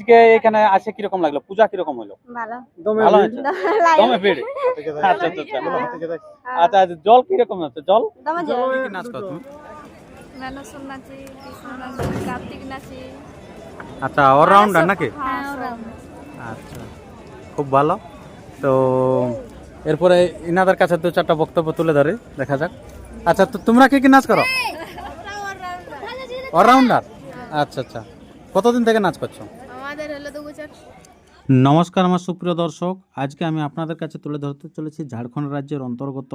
আজকে এখানে আসে কীরকম লাগল? পূজা কীরকম হলো? ভালো। ভালো হয়েছে। দমে ভিড়। আচ্ছা আচ্ছা আচ্ছা আচ্ছা আচ্ছা, জল কীরকম হচ্ছে? জল? নাচ করো তুমি? আচ্ছা অলরাউন্ডার নাকি? হ্যাঁ আচ্ছা খুব ভালো। তো এরপরে ইনাদের কাছে দু চারটা বক্তব্য তুলে ধরে দেখা যাক। আচ্ছা তো তোমরা কি কি নাচ করো? অলরাউন্ডার আচ্ছা আচ্ছা। কতদিন থেকে নাচ করছ আমাদের হলো দু বছর নমস্কার আমার সুপ্রিয় দর্শক। আজকে আমি আপনাদের কাছে তুলে ধরতে চলেছি ঝাড়খণ্ড রাজ্যের অন্তর্গত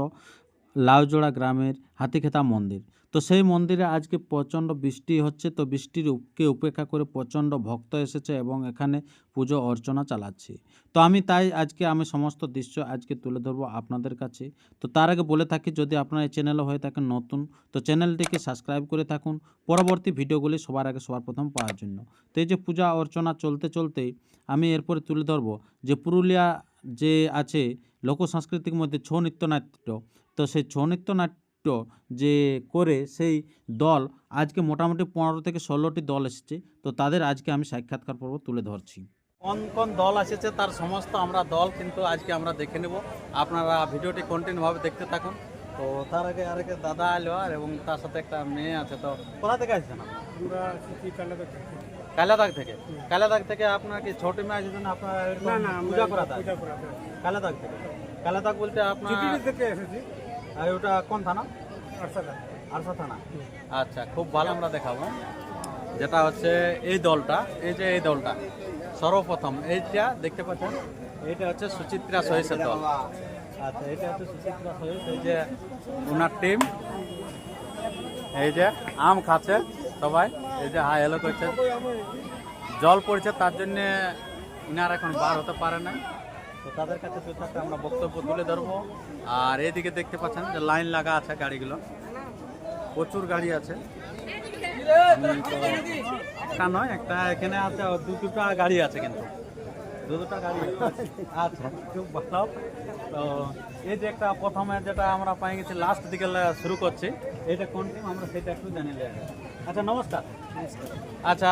লাউজোড়া গ্রামের হাতিখেতা মন্দির। তো সেই মন্দিরে আজকে প্রচণ্ড বৃষ্টি হচ্ছে। তো বৃষ্টির উপকে উপেক্ষা করে প্রচণ্ড ভক্ত এসেছে এবং এখানে পুজো অর্চনা চালাচ্ছি। তো আমি তাই আজকে আমি সমস্ত দৃশ্য আজকে তুলে ধরবো আপনাদের কাছে। তো তার আগে বলে থাকি, যদি আপনার এই চ্যানেলে হয়ে থাকেন নতুন, তো চ্যানেলটিকে সাবস্ক্রাইব করে থাকুন। পরবর্তী ভিডিওগুলি সবার আগে সবার প্রথম পাওয়ার জন্য। তো এই যে পূজা অর্চনা চলতে চলতেই আমি এরপরে তুলে ধরবো যে পুরুলিয়া যে আছে লোক সাংস্কৃতিক মধ্যে ছৌ নৃত্য নাট্য তো সেই ছৌ নৃত্য নাট্য যে করে সেই দল আজকে মোটামুটি পনেরো থেকে ষোলোটি দল এসেছে। তো তাদের আজকে আমি সাক্ষাৎকার পর্ব তুলে ধরছি। কোন কোন দল এসেছে তার সমস্ত আমরা দল কিন্তু আজকে আমরা দেখে নেব। আপনারা ভিডিওটি কন্টিনিউভাবে দেখতে থাকুন। তো তার আগে আরেকে দাদা এলো আর এবং তার সাথে একটা মেয়ে আছে। তো কোথা থেকে আসছেন আপনারা? কালাদাগ থেকে। কালাদাগ থেকে? আপনার কি ছোট মেয়ে আছে জন্য আপনার এরকম পূজা করা কালাদাগ থেকে। কালাদাগ বলতে আপনার আর ওটা কোন থানা? আরসা থানা। আচ্ছা খুব ভালো আমরা দেখাবো। যেটা হচ্ছে এই দলটা, এই যে এই দলটা, সর্বপ্রথম এইটা দেখতে পাচ্ছেন? এইটা হচ্ছে সুচিত্রা সহিসের দল। আচ্ছা এটা হচ্ছে সুচিত্রা সহিস, এই যে ওনার টিম এই যে আম খাচ্ছে সবাই, এই যে হাই হ্যালো করছে। জল পড়ছে, তার জন্য ইনার এখন বার হতে পারে না তো তাদের কাছে দু আমরা বক্তব্য তুলে ধরবো। আর এদিকে দেখতে পাচ্ছেন যে লাইন লাগা আছে গাড়িগুলো। প্রচুর গাড়ি আছে। তো একটা নয় একটা এখানে আছে দু দুটা গাড়ি আছে কিন্তু। দু দুটা গাড়ি আচ্ছা খুব ভালো তো এই যে একটা প্রথমে যেটা আমরা পাই গেছি লাস্ট দিকে শুরু করছি। এটা কোন টিম আমরা সেটা একটু জানি আচ্ছা নমস্কার। আচ্ছা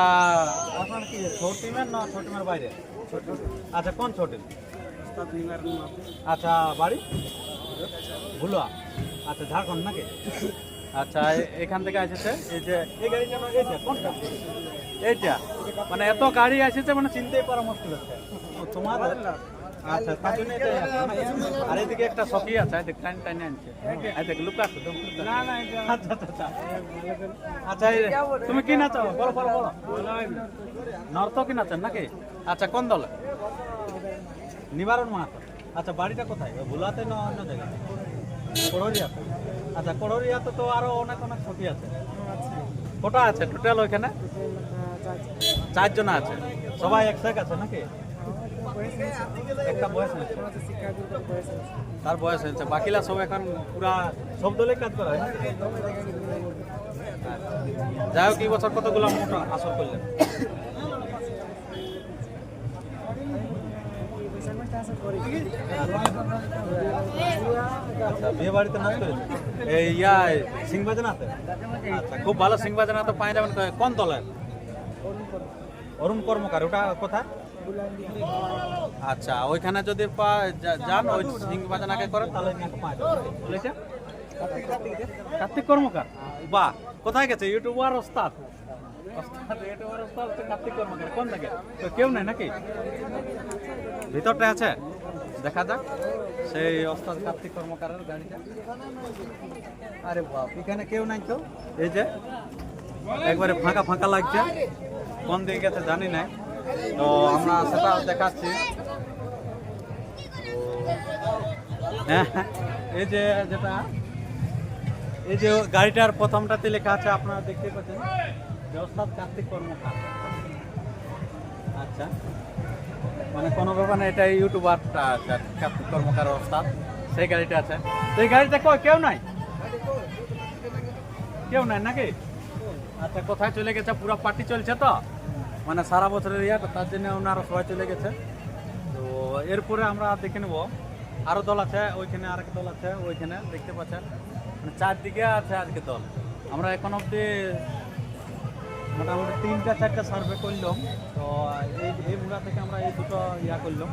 আপনার কি ছোট টিমের না ছোট টিমের বাইরে? আচ্ছা কোন ছোট টিম আচ্ছা বাড়ি? ভুলুয়া। আচ্ছা ঝাড়খণ্ড নাকি? আচ্ছা এখান থেকে এসেছে? এই যে এই গাড়িটা এইটা কোনটা? এইটা। মানে এত গাড়ি এসেছে মানে চিনতেই পারা মুশকিল হচ্ছে। তোমার? আচ্ছা তার জন্য? আর এদিকে একটা সখী আছে দেখ টাইন টাইন আনছে। এই দেখ লুকাস না না আচ্ছা আচ্ছা আচ্ছা। আচ্ছা তুমি কি নাচো বলো বলো বলো। নর্তকী নাচেন নাকি? আচ্ছা কোন দলে? নিবারণ মাহাতো। আচ্ছা বাড়িটা কোথায়? ভুলাতে না অন্য জায়গায়? কোড়রিয়াতে আচ্ছা কোড়রিয়াতে তো আরও অনেক অনেক ছুটি আছে। কটা আছে টোটাল ওইখানে? চারজন আছে। সবাই একসাথে আছে নাকি? একটা বয়স তার বয়স হয়েছে। বাকিলা সব এখন পুরা সব দলে কাজ করা, হয়। যাই হোক, এই বছর কতগুলো মোটা আসর করলেন? আচ্ছা বিয়ে বাড়িতে নাচ করেছে এই ইয়া সিং বাজনাতে আচ্ছা খুব ভালো সিং বাজনা তো পাই যাবেন তো। কোন দলের? অরুণ কর্মকার ওটা কোথায়? আচ্ছা ওইখানে যদি পা- যান ওই সিং বাজনাকে করেন তাহলে পাওয়া কার্তিক কর্মকার? বাহ কোথায় গেছে? ইউটিউবার ওস্তাদ? ওস্তাদ ইউটিউবার ওস্তাদ কার্তিক কর্মকার। কোন থেকে তো কেউ নেই নাকি? ভিতরটা আছে? দেখা যাক। সেই অস্তাদ কার্তিক কর্মকারের গাড়িটা। আরে বাপ, এখানে কেউ নাই তো? এই যে, একবারে ফাঁকা ফাঁকা লাগছে। কোন দিকে গেছে জানি না তো আমরা সেটা দেখাচ্ছি। হ্যাঁ এই যে, যেটা, এই যে গাড়িটার প্রথমটাতে লেখা আছে, আপনারা দেখতে পাচ্ছেন। অস্তাদ কার্তিক কর্মকার। আচ্ছা। মানে কোনো ব্যাপার না এটা ইউটিউবারটা আছে কর্মকার ওস্তাদ সেই গাড়িটা আছে। তো এই গাড়িতে কই, কেউ নাই? কেউ নাই নাকি? আচ্ছা কোথায় চলে গেছে? পুরো পার্টি চলছে তো? মানে সারা বছরের ইয়া তার জন্য ওনারা সবাই চলে গেছে। তো এরপরে আমরা দেখে নেব। আরও দল আছে, ওইখানে আরেক দল আছে, ওইখানে দেখতে পাচ্ছেন। মানে চারদিকে আছে আজকে দল। আমরা এখন অবধি মোটামুটি তিনটা, চারটা সার্ভে করলাম। তো এই বগুড়া থেকে আমরা এই দুটো ইয়া করলাম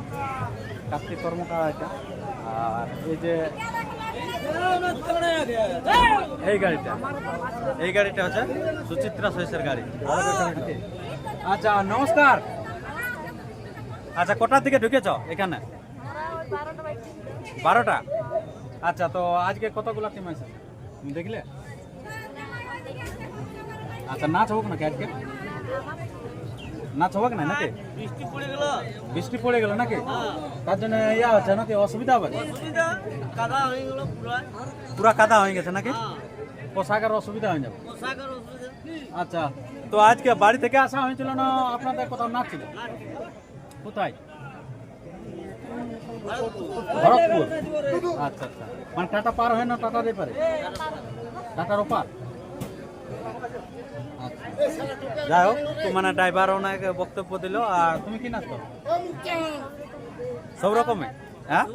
কার্তিক কর্মকার এটা আর এই যে এই গাড়িটা এই গাড়িটা হচ্ছে সুচিত্রা সৈসের গাড়ি। আচ্ছা নমস্কার। আচ্ছা কটার দিকে ঢুকেছ এখানে? বারোটা। আচ্ছা তো আজকে কতগুলো টিম আছে দেখলে? আচ্ছা নাচ হোক নাকি আজকে? নাচ হোক না নাকি? বৃষ্টি পড়ে গেল। বৃষ্টি পড়ে গেল নাকি? তার জন্য ইয়া হচ্ছে নাকি অসুবিধা হবে? অসুবিধা কাদা হয়ে গেল পুরো। পুরা কাদা হয়ে গেছে নাকি? পোশাকের অসুবিধা হয়ে যাবে? পোশাকের অসুবিধা। আচ্ছা তো আজকে বাড়ি থেকে আসা হয়েছিল না আপনাদের কোথাও নাচ ছিল কোথায়? ভরতপুর। আচ্ছা আচ্ছা। মানে টাটা পার হয় না টাটা দিয়ে পারে। টাটার ওপার? যাই হোক তো মানে ড্রাইভার ওনাকে বক্তব্য দিল আর তুমি কি নাচ করো সব রকমের হ্যাঁ?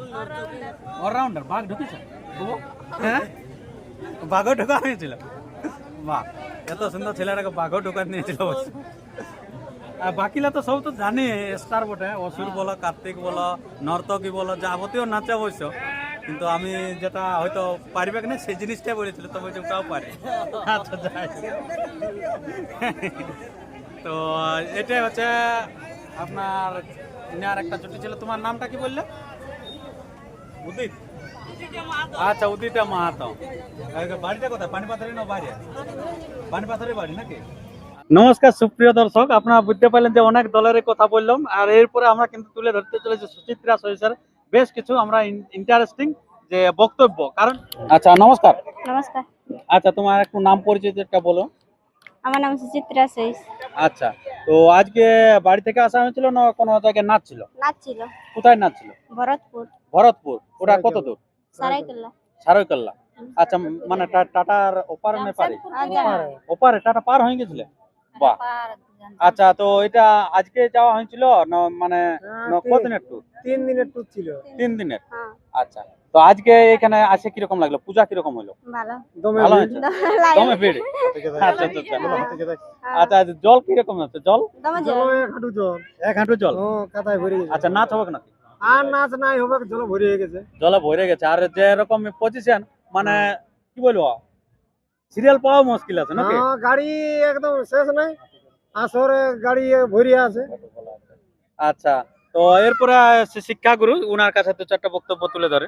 অলরাউন্ডার বাঘ ঢুকেছে? হ্যাঁ? বাঘও ঢোকা হয়েছিল। বাহ এত সুন্দর ছেলেটাকে বাঘও ঢোকা নিয়েছিল আর বাকিলা তো সব তো জানি স্টার বটে অসুর বলো কার্তিক বলো নর্তকী বলো যাবতীয় নাচে অবশ্য। কিন্তু আমি যেটা হয়তো পারিবে কিনা সেই জিনিসটাই বলেছিল তো বলছি ওটাও পারে। আচ্ছা যাই তো এটাই হচ্ছে আপনার ইনার একটা ছুটি ছিল। তোমার নামটা কি বললে? উদিত। আচ্ছা উদিতা মাহাতো। বাড়িটা কোথায়? পানিপাথরি না বাইরে? পানিপাথরি বাড়ি নাকি? নমস্কার সুপ্রিয় দর্শক। আপনারা বুঝতে পারলেন যে অনেক দলের কথা বললাম আর এরপরে আমরা কিন্তু তুলে ধরতে চলেছি সুচিত্রা সরিষার বেশ কিছু আমরা ইন্টারেস্টিং যে বক্তব্য। কারণ আচ্ছা নমস্কার। নমস্কার। আচ্ছা তোমার একটু নাম পরিচয়টা বলো। আমার নাম সুচিত্রা সৈস আচ্ছা তো আজকে বাড়ি থেকে আসা হয়েছিল না কোনো জায়গায় নাচ ছিল? নাচ ছিল। কোথায় নাচ ছিল? ভরতপুর। ভরতপুর। ওটা কত দূর? সারাইকেল্লা। সারৈকল্লা আচ্ছা মানে টা- টাটার ওপারে না পারে? ওপারে টাটা পার হয়ে গেছিলে? বাহ। আচ্ছা তো এটা আজকে যাওয়া হয়েছিল মানে না কদিনের ট্যুর তিন দিনের ট্যুর ছিল। তিন দিনের? হ্যাঁ। আচ্ছা তো আজকে এখানে আসে কীরকম লাগল? পূজা কীরকম হলো? ভালো। হয়েছে? দমে ভিড়। আচ্ছা আচ্ছা আচ্ছা। আচ্ছা আচ্ছা, জল কীরকম আছে জল? এক হাঁটু জল। এক হাঁটু জল? ও কাদায় ভরে গেছে। আচ্ছা নাচ হবে নাকি? আর নাচ নাই হবে জল ভরে হয়ে গেছে। জলে ভরে গেছে। আর যে রকম পজিশন মানে কি বলব? সিরিয়াল পাওয়া মুশকিল আছে নাকি? হ্যাঁ, গাড়ি একদম শেষ নাই। আসরে গাড়ি ভরিয়ে আছে। আচ্ছা তো এরপরে শিক্ষাগুরু উনার কাছে দু চারটা বক্তব্য তুলে ধরে।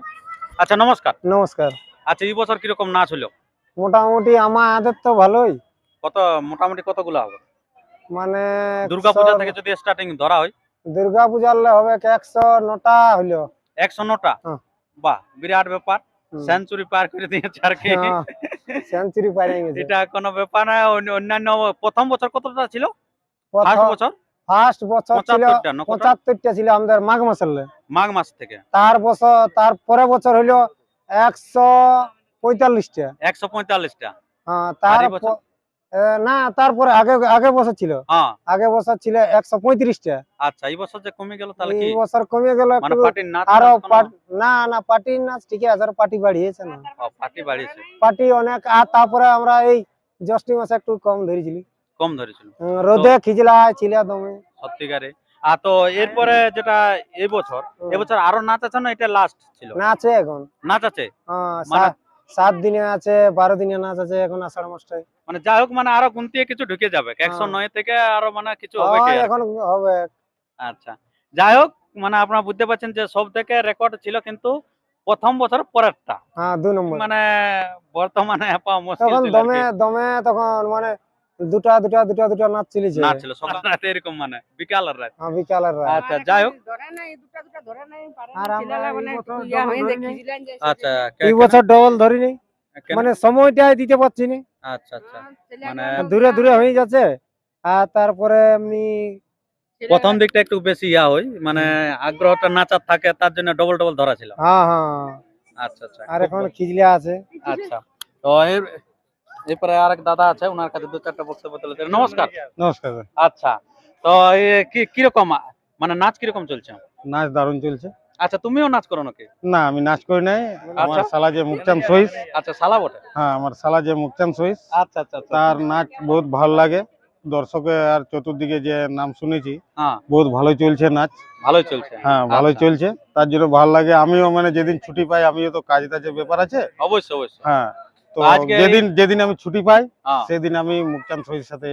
আচ্ছা নমস্কার। নমস্কার। আচ্ছা এই বছর কীরকম নাচ হলো? মোটামুটি আমার আদত তো ভালোই। কত মোটামুটি কতগুলো হবে? মানে দুর্গা পূজা থেকে যদি স্টার্টিং ধরা হয়? দুর্গা পূজার হবে একশো নটা হইল। একশো নটা? হ্যাঁ। বাহ বিরাট ব্যাপার। সেঞ্চুরি পার করে দিয়েছে আর কি। সেঞ্চুরি পার হয়ে গেছে। এটা কোনো ব্যাপার না অন্যান্য প্রথম বছর কতটা ছিল? ফার্স্ট বছর? ফার্স্ট বছর ছিল ছিল আমাদের মাঘ মাসে মাঘ মাস থেকে। তার বছর তার পরে বছর হইল একশো পঁয়তাল্লিশটা। একশো পঁয়তাল্লিশটা। হ্যাঁ তার না তারপরে আগে আগে বছর ছিল। হ্যাঁ। আগে বছর ছিল একশো পঁয়ত্রিশটা। আচ্ছা এই বছর যে কমে গেল তাহলে এই বছর কমে গেল মানে নাচ আরও না না পার্টি নাচ ঠিকই আছে আর পার্টি বাড়িয়েছে না। পার্টি বাড়িয়েছে। পার্টি অনেক আর তারপরে আমরা এই জ্যৈষ্ঠী মাসে একটু কম ধরেছিলি। কম ধরেছিল। রোদে খিজলা ছিল দমে। সত্যিকারে। আর তো এরপরে যেটা এই বছর এবছর আরও নাচ আছে না এটা লাস্ট ছিল? না আছে এখন। নাচ আছে? হ্যাঁ, মানে- সাত- সাত দিনে আছে বারো দিনে নাচ আছে এখন আষাঢ় মাসটায়। মানে যাই হোক মানে আরও গুনতিয়ে কিছু ঢুকে যাবে একশো হ্যাঁ। নয় থেকে আরও মানে কিছু হবে হয়। এখন আচ্ছা যাই হোক মানে আপনারা বুঝতে পারছেন যে সব থেকে রেকর্ড ছিল কিন্তু প্রথম বছর পরেরটা হ্যাঁ দু নম্বর মানে বর্তমানে তখন দমে দমে তখন মানে দুটা দুটা দুটা দুটা নাচ চলেছে না ছিল সকাল রাতে এরকম মানে বিকাল আর রাত হ্যাঁ, বিকালের রাত। আচ্ছা যাই হোক এই ইয়া double হয়ে ধরিনি। দেখিছিলেন যে আচ্ছা এই বছর ডবল ধরিনি? মানে সময়টা দিতে পারছি না। আচ্ছা আচ্ছা। মানে দূরে দূরে হয়ে যাচ্ছে। আর তারপরে এমনি প্রথম দিকটা একটু বেশি ইয়া হয় মানে আগ্রহটা নাচার থাকে তার জন্য ডবল ডবল ধরা ছিল। হ্যাঁ হ্যাঁ আচ্ছা আচ্ছা আর এখন ভালো। আছে। আচ্ছা। তো এর এরপরে আরেক দাদা আছে ওনার কাছে দু চারটা বক্তব্য তুলে ধরে। নমস্কার। নমস্কার আচ্ছা তো কি কীরকম মানে নাচ কীরকম চলছে? নাচ দারুণ চলছে। আচ্ছা তুমিও নাচ করো নাকি? না আমি নাচ করি নাই। আমার সালা যে মুক্তাম সহিস। আচ্ছা শালা বটে? হ্যাঁ আমার সালা যে মুক্তাম সহিস। আচ্ছা আচ্ছা আচ্ছা। তার নাচ বহুত ভালো লাগে। দর্শকে আর চতুর্দিকে যে নাম শুনেছি হ্যাঁ। বহুত ভালো চলছে নাচ। ভালোই চলছে। হ্যাঁ ভালোই আচ্ছা। চলছে। তার জন্য ভালো লাগে। আমিও মানে যেদিন ছুটি পাই আমিও তো কাজ টাজের ব্যাপার আছে। অবশ্যই অবশ্যই। হ্যাঁ তো যেদিন যেদিন আমি ছুটি পাই হ্যাঁ। সেদিন আমি মুখচান সহির সাথে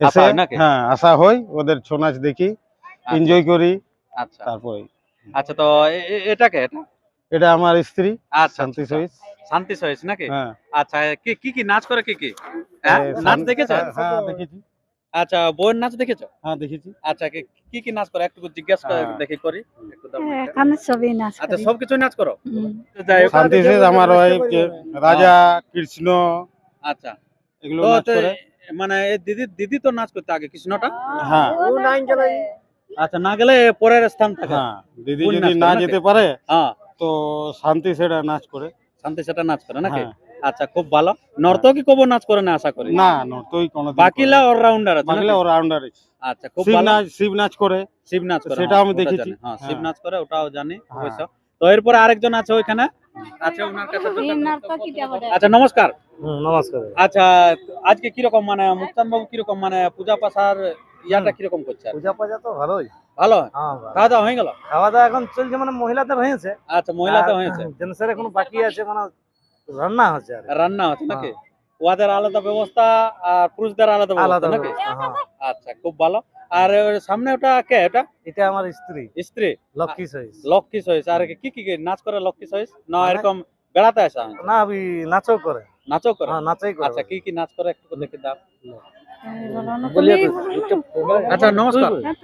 এসে হ্যাঁ আসা হই ওদের ছৌ নাচ দেখি আচ্ছা, এনজয় করি। আচ্ছা। তারপরে আচ্ছা তো এটাকে এটা এটা? আমার স্ত্রী আচ্ছা শান্তি আচ্ছা, সহিত শান্তি সহিস নাকি? হ্যাঁ। আচ্ছা কি কি কি নাচ করে কি কি? হ্যাঁ? নাচ দেখেছ? হ্যাঁ দেখেছি। আচ্ছা বইয়ের নাচ দেখেছ? হ্যাঁ দেখেছি। আচ্ছা কি কি নাচ করে? একটু জিজ্ঞাসা করে হ্যাঁ। দেখি করি। হ্যাঁ। এখানে সবই নাচ আচ্ছা। সবকিছু নাচ করো? হুম। তো যাই শান্তি সহিত আমার ওয়াইফ রাজা কৃষ্ণ। আচ্ছা। এগুলো নাচ করে। মানে এই দিদি দিদি তো নাচ করতে আগে কৃষ্ণটা? হ্যাঁ। আচ্ছা না গেলে পরের স্থান থাকে হ্যাঁ দিদি যদি না যেতে পারে হ্যাঁ। তো শান্তি সেটা নাচ করে। শান্তি সেটা নাচ করে নাকি? হ্যাঁ। আচ্ছা খুব ভালো। নর্তকী কবো নাচ করে না আশা করি? না না তুই কোনো বাকিলা অলরাউন্ডার আছে বাকিলা নাকি? ওর রাউন্ডার আচ্ছা খুব শিব ভালো। নাচ শিব নাচ করে। শিব নাচ করে সেটা হ্যাঁ, আমি দেখেছি। জানি। হ্যাঁ শিব হ্যাঁ। নাচ করে ওটাও জানি হ্যাঁ। অবশ্য। তো এরপরে আরেকজন আছে ওইখানে? আচ্ছা ওনার কাছে। আচ্ছা নমস্কার। নমস্কার। আচ্ছা আজকে কীরকম মানে মুক্তান বাবু কীরকম মানে পূজা পাশার ইয়াটা কীরকম করছে? পূজা পূজা তো ভালোই। ভালো? হ্যাঁ খাওয়া দাওয়া হয়ে গেল? খাওয়া দাওয়া এখন চলছে মানে মহিলাদের হয়েছে। আচ্ছা মহিলা হয়েছে। জেন্টসের এখন বাকি আছে মানে রান্না হচ্ছে আর রান্না হচ্ছে নাকি? ওদের আলাদা ব্যবস্থা আর পুরুষদের আলাদা ব্যবস্থা নাকি? হ্যাঁ। আচ্ছা খুব ভালো। আর সামনে ওটা কে? ওটা? এটা আমার স্ত্রী। স্ত্রী? লক্ষ্মী সহিস। লক্ষ্মী সহিস। আর কি কি নাচ করে লক্ষ্মী সহিস? না মানে- এরকম বেড়াতে আসা না আমি নাচও করে। নাচও করে? হ্যাঁ নাচই করে। আচ্ছা কি কি নাচ করে একটু দেখে দাও। আচ্ছা নমস্কার। হ্যাঁ।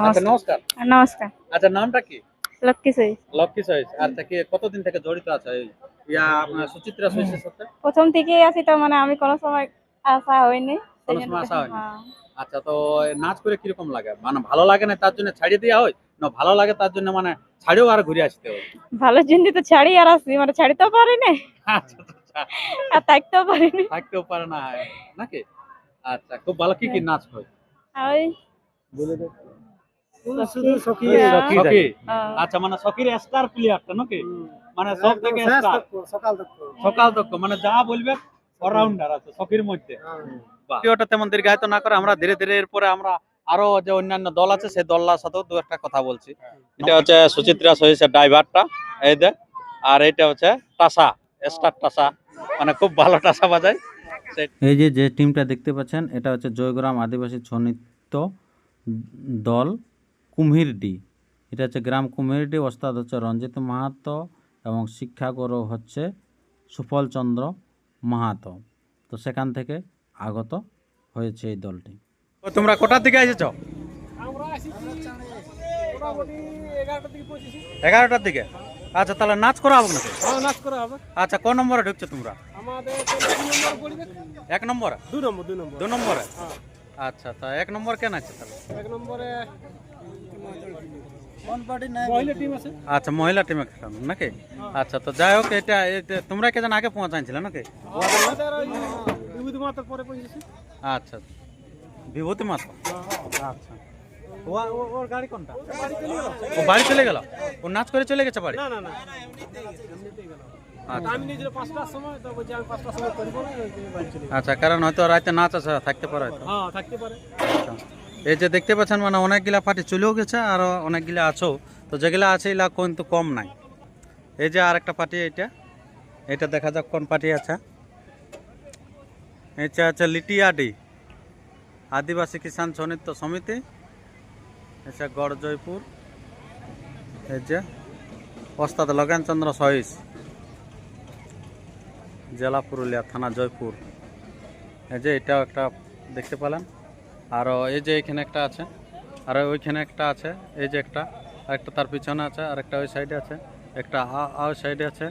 আচ্ছা নমস্কার। নমস্কার। আচ্ছা নামটা কি? লক্ষ্মী সই। লক্ষ্মী সহিস আচ্ছা কি কতদিন থেকে জড়িত আছে? ইয়া আপনার সুচিত্রা সহিসের সাথে প্রথম থেকেই আছি তো মানে আমি কোনো সময় আসা হয়নি। কোনো সময় আসা হয়নি? হ্যাঁ। আচ্ছা তো নাচ করে কীরকম লাগে? মানে ভালো লাগে না তার জন্য ছাড়িয়ে দেওয়া হয়? না ভালো লাগে তার জন্য মানে ছাড়িয়েও আর ঘুরে আসতে হয়? ভালো জিনিস তো ছাড়ি আর আসি মানে ছাড়িতেও পারি না। আচ্ছা আর থাকতেও পারি না। থাকতেও পারে না নাকি? আচ্ছা খুব ভালো কি কি নাচ হয়? ওই হ্যাঁ। সখী সখী? আচ্ছা মানে সখীর স্টার প্লেয়ারটা নাকি? মানে সব থেকে স্টার সকাল মানে যা বলবে অলরাউন্ডার আছে সখীর মধ্যে। ভিডিওটা তেমন দীর্ঘায়িত না করে আমরা ধীরে ধীরে এরপরে আমরা আরও যে অন্যান্য দল আছে সেই দলটার সাথেও দু একটা কথা বলছি। এটা হচ্ছে সুচিত্রা সহিসের ড্রাইভারটা এই দেখ আর এটা হচ্ছে টাসা স্টার টাসা। মানে খুব ভালো টাসা বাজায়। এই যে যে টিমটা দেখতে পাচ্ছেন এটা হচ্ছে জয়গ্রাম আদিবাসী ছৌ নৃত্য দল কুমহিরডি এটা হচ্ছে গ্রাম কুমহিরডি ওস্তাদ হচ্ছে রঞ্জিত মাহাতো এবং শিক্ষাগুরু হচ্ছে সুফল চন্দ্র মাহাতো। তো সেখান থেকে আগত হয়েছে এই দলটি। তোমরা কোটার দিকে এসেছ? এগারোটার দিকে? আচ্ছা তাহলে নাচ করা হবে নাকি? নাচ করা হবে। আচ্ছা ক নম্বরে ঢুকছো তোমরা? আমাদের তিন নম্বর এক দু নম্বর দু নম্বর। দু নম্বরে? আচ্ছা তা এক নম্বর কেন আছে তাহলে? এক নম্বরে কোন পার্টি নাই মহিলা টিম আছে। আচ্ছা মহিলা টিমে খেলানো নাকি? আচ্ছা তো যাই হোক এটা এটা তোমরা কে যেন আগে পৌঁছাইছিলে নাকি? আমাদের ওই বিভূতি মাতার পরে পৌঁছেছি। আচ্ছা বিভূতি মাত্র আচ্ছা। ওর গাড়ি কোনটা? ও বাড়ি চলে গেল। ও নাচ করে চলে গেছে বাড়ি? না না না আচ্ছা। আচ্ছা কারণ হয়তো রাতে নাচ আছে থাকতে পারে হ্যাঁ থাকতে পারে। আচ্ছা। এই যে দেখতে পাচ্ছেন মানে অনেকগুলা পার্টি চলেও গেছে আর অনেকগুলা আছো তো যেগুলা আছে এগুলা কিন্তু কম নাই। এই যে আর একটা পার্টি এইটা। এটা দেখা যাক কোন পার্টি আছে। এটা আছে লিটিয়াডি আদিবাসী কিষাণ ছৌ সমিতি। এটা গড় জয়পুর এই যে ওস্তাদ লগেনচন্দ্র সহিস, জেলা পুরুলিয়া থানা জয়পুর। এই যে এটাও একটা দেখতে পেলেন। আর এই যে এখানে একটা আছে, আর ওইখানে একটা আছে, এই যে একটা একটা তার পিছনে আছে, আর একটা ওই সাইডে আছে, একটা আ- সাইডে আছে।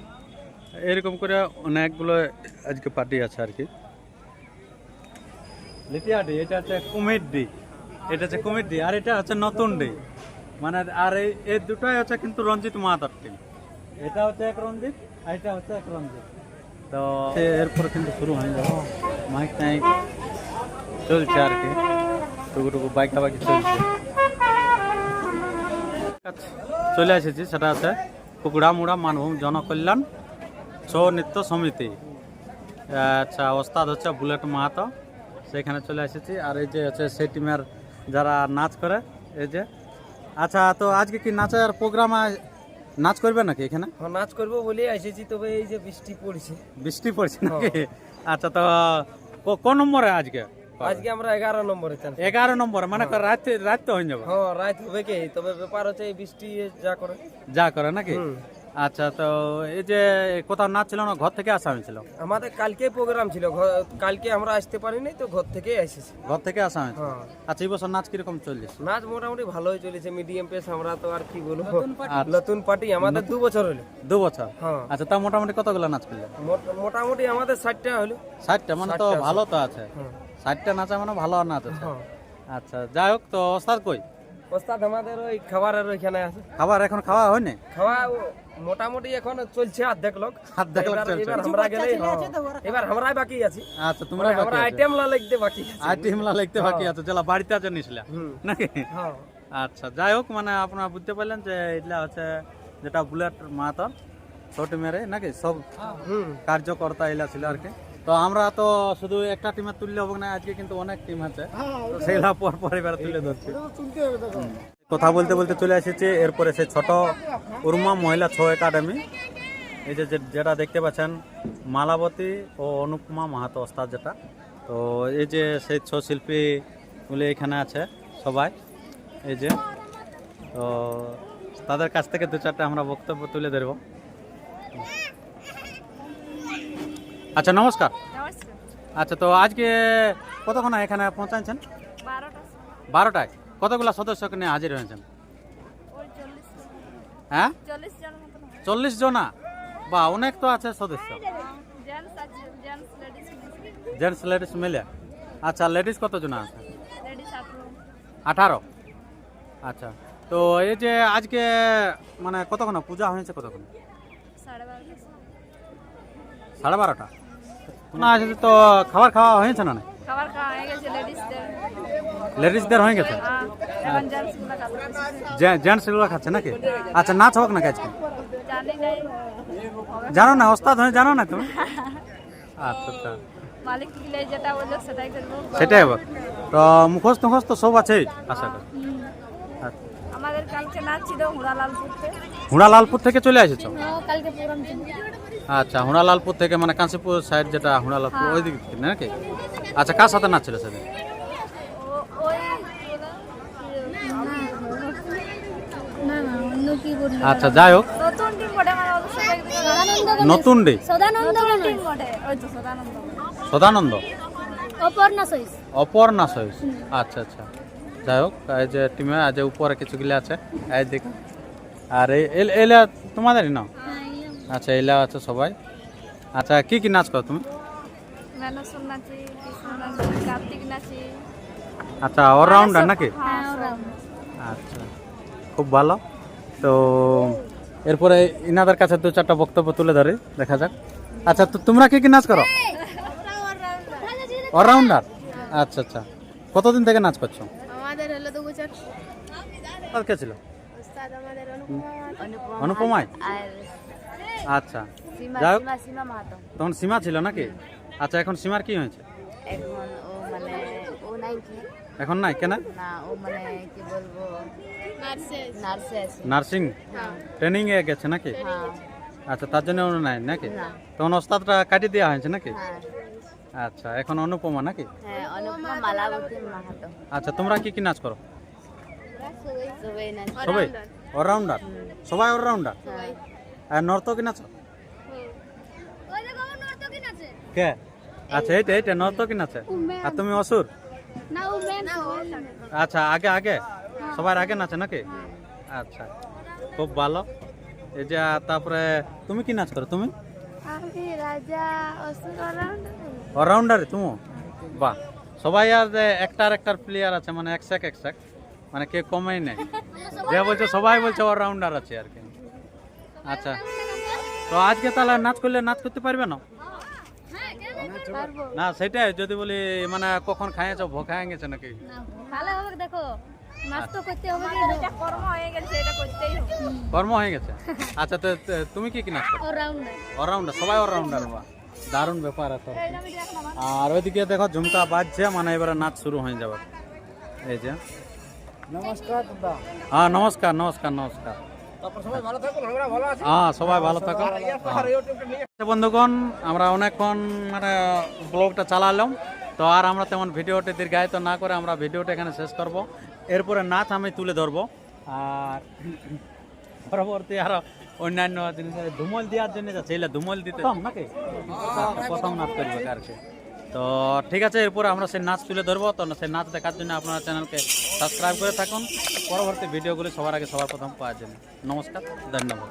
এরকম করে অনেকগুলো আজকে পার্টি আছে আর কি। লিটিয়াডি এটা হচ্ছে কুমির ডি এটা হচ্ছে কুমির আর এটা হচ্ছে নতুন ডি। মানে আর এই এই দুটোই হচ্ছে কিন্তু রঞ্জিত মাহাতার টিম এটা হচ্ছে এক রঞ্জিত, আর এটা হচ্ছে এক রঞ্জিত। তো এরপরে কিন্তু শুরু হয়ে যাবে মাইক টাইক চলছে আর কি। টুকু টুকু বাইকা বাইকি চলছে। চলে এসেছি, সেটা আছে কুকুড়া মুড়া মানভূম জনকল্যাণ ছৌ নৃত্য সমিতি। আচ্ছা ওস্তাদ হচ্ছে বুলেট মাহাতো। সেখানে চলে এসেছি। আর এই যে হচ্ছে সেই টিমের যারা নাচ করে এই যে। আচ্ছা তো আজকে কি নাচের প্রোগ্রাম নাচ করবে নাকি এখানে? হ্যাঁ, নাচ করব বলে এসেছি তবে এই যে বৃষ্টি পড়ছে। বৃষ্টি পড়ছে নাকি? আচ্ছা তো ক- কোন নম্বরে আজকে? আজকে আমরা এগারো নম্বরে এগারো নম্বরে মানে রাত রাত তো হয়ে যাবে। হ্যাঁ রাত হবে কি? তবে ব্যাপার হচ্ছে এই বৃষ্টি যা করে। যা করে নাকি? আচ্ছা তো এই যে কোথাও নাচ ছিল না ঘর থেকে আসা হয়েছিল আমাদের কালকে প্রোগ্রাম ছিল কালকে আমরা আসতে পারিনি তো ঘর থেকে এসেছি। ঘর থেকে আসা হয়েছিল হ্যাঁ। আচ্ছা এই বছর নাচ কীরকম চলছে? নাচ মোটামুটি ভালোই চলেছে মিডিয়াম পেস আমরা তো আর কি বলব? আচ্ছা। নতুন পার্টি আমাদের দু বছর হলো। দু বছর? হ্যাঁ। আচ্ছা তা মোটামুটি কতগুলো নাচ করলে মোটামুটি আমাদের ষাটটা হলো। ষাটটা মানে তো ভালো তো আছে। হ্যাঁ। ষাটটা নাচা মানে ভালো নাচ আছে। আচ্ছা যাই হোক তো ওস্তাদ কই? ওস্তাদ আমাদের ওই খাবারের ওইখানে আছে। খাবার এখন খাওয়া হয়নি? খাওয়া মোটামুটি এখন চলছে অর্ধেক লোক। অর্ধেক লোক চলছে। এবার আমরা গেলে এবার আমরাই বাকি আছি। আচ্ছা তোমরা আমরা আইটেম লা লিখতে বাকি আছি। আইটেম লিখতে বাকি আছে। চলো বাড়িতে আছে নিছিলা। নাকি? হ্যাঁ। আচ্ছা যাই হোক মানে আপনারা বুঝতে পারলেন যে এটা হচ্ছে যেটা বুলেট মাহাতর ছোট মেরে নাকি? সব কার্যকর্তা এলা ছিল আর কি। তো আমরা তো শুধু একটা টিমের তুললে হবে না আজকে কিন্তু অনেক টিম আছে। তো সেইগুলা পর পর এবার তুলে ধরছি। কথা বলতে বলতে চলে এসেছি। এরপরে সে ছোট উর্মা মহিলা ছৌ একাডেমি। এই যে যেটা দেখতে পাচ্ছেন মালাবতী ও অনুপমা মাহাতো ওস্তাদ যেটা। তো এই যে সেই ছৌ শিল্পীগুলি এখানে আছে সবাই। এই যে তো তাদের কাছ থেকে দু চারটে আমরা বক্তব্য তুলে ধরব। আচ্ছা নমস্কার। নমস্কার। আচ্ছা তো আজকে কতক্ষণ এখানে পৌঁছাচ্ছেন বারোটায়? কতগুলো সদস্যকে নিয়ে হাজির হয়েছেন? হ্যাঁ? চল্লিশ জন? বা অনেক তো আছে সদস্য। জেন্টস, লেডিস মিলে। আচ্ছা লেডিস কতজন আছে? আঠারো। আচ্ছা তো এই যে আজকে মানে কতক্ষণ পূজা হয়েছে কতক্ষণ? সাড়ে বারোটা। না তো খাবার খাওয়া হয়েছে না? খাবার খাওয়া হয়ে গেছে লেডিসদের লেডিসদের হয়ে গেছে? হ্যাঁ জেন্টস এগুলো খাচ্ছে নাকি? আচ্ছা নাচ হোক নাকি আজকে? জানো না ওস্তাদ হয়ে জানো না তুমি? আচ্ছা আচ্ছা। সেটাই হবে তো মুখস্থ মুখস্থ সব আছেই আশা করি। আচ্ছা আমাদের কালকে নাচ ছিল হুড়ালালপুরতে হুড়ালালপুর থেকে চলে এসেছ? কালকে ছিল। আচ্ছা হুড়ালালপুর থেকে মানে কাশীপুর সাইড যেটা হুড়ালালপুর ওই দিক থেকে নাকি? আচ্ছা কার সাথে নাচছিল সেদিন ও- ওই না না অন্য কি বললি আচ্ছা যাই হোক। নতুন ডে সদানন্দ টিম বটে। ওই তো সদানন্দ। সদানন্দ? অপর্ণা সহিস। আচ্ছা আচ্ছা। যাই হোক এই যে টিমে আজ উপরে কিছু গিলা আছে। এই দেখ। আর এই এল- এলা তোমাদেরই না? আচ্ছা এলা আছে সবাই। আচ্ছা কি কি নাচ করো তুমি? ম্যানসুন নাচি কৃষ্ণ নাচি কার্তিক নাচি। আচ্ছা অলরাউন্ডার নাকি? হ্যাঁ আচ্ছা। খুব ভালো। তো এরপরে ইনাদের কাছে দু চারটা বক্তব্য তুলে ধরে দেখা যাক। আচ্ছা তো তোমরা কি কি নাচ করো? অলরাউন্ডার আচ্ছা আচ্ছা। কতদিন থেকে নাচ করছ? আমাদের হলো দু বছর। আর কে ছিল? অনুপমায় আচ্ছা। সীমা যাই তখন সীমা ছিল নাকি? আচ্ছা এখন সীমার কি হয়েছে? এখন এখন নাই কেন? না ও মানে কি বলব? নার্সে নার্সিং? ট্রেনিং এ গেছে নাকি? হ্যাঁ আচ্ছা তার জন্য ও নাই নাকি? না। তখন ওস্তাদটা কাটিয়ে দেওয়া হয়েছে নাকি? হ্যাঁ। আচ্ছা এখন অনুপমা নাকি? হ্যাঁ অনুপমা মালাবতী মাহাতো। আচ্ছা তোমরা কি কি নাচ করো? সবাই নাচ সবাই? অলরাউন্ডার সবাই অলরাউন্ডার আর নর্তকী নাচ। কে? আচ্ছা এইটা এইটা নর্তকী নাচে। আর তুমি অসুর? আচ্ছা আগে আগে? সবার আগে নাচে নাকি? আচ্ছা খুব ভালো। এই যে তারপরে তুমি কি নাচ করো তুমি? অলরাউন্ডার তুমি? বাহ। সবাই আর একটার একটার প্লেয়ার আছে মানে একশাক একশাক মানে কে কমেই নেই। যে বলছে সবাই বলছে অলরাউন্ডার আছে আর কি। আচ্ছা। তো আজকে তাহলে নাচ করলে নাচ করতে পারবে না? না সেটাই যদি বলি মানে কখন খাইয়েছো ভোকা হয়ে গেছে নাকি? ভালো হবে দেখো নাচ তো করতে হবে এটা কর্ম হয়ে গেছে এটা করতেই হবে। কর্ম হয়ে গেছে? আচ্ছা তো তুমি কি কি নাচ করো অলরাউন্ডার অলরাউন্ডার সবাই অলরাউন্ডার বা দারুণ ব্যাপার এত। আর ওইদিকে দেখো ঝুমকা বাজছে মানে এবারে নাচ শুরু হয়ে যাবে। এই যে। নমস্কার হ্যাঁ নমস্কার নমস্কার নমস্কার। হ্যাঁ সবাই ভালো থাকো হ্যাঁ। বন্ধুগণ আমরা অনেকক্ষণ মানে ব্লগটা চালালাম। তো আর আমরা তেমন ভিডিওটি দীর্ঘায়িত না করে আমরা ভিডিওটা এখানে শেষ করব। এরপরে নাচ আমি তুলে ধরবো। আর পরবর্তী আরও অন্যান্য জিনিস ধুমল দেওয়ার জন্য যাচ্ছে এলে ধুমল দিতে নাকি? প্রথম নাচ করবে আর কি তো ঠিক আছে, এরপর আমরা সেই নাচ তুলে ধরবো। তো সেই নাচ দেখার জন্য আপনারা চ্যানেলকে সাবস্ক্রাইব করে থাকুন। পরবর্তী ভিডিওগুলি সবার আগে সবার প্রথম পাওয়ার জন্য। নমস্কার, ধন্যবাদ।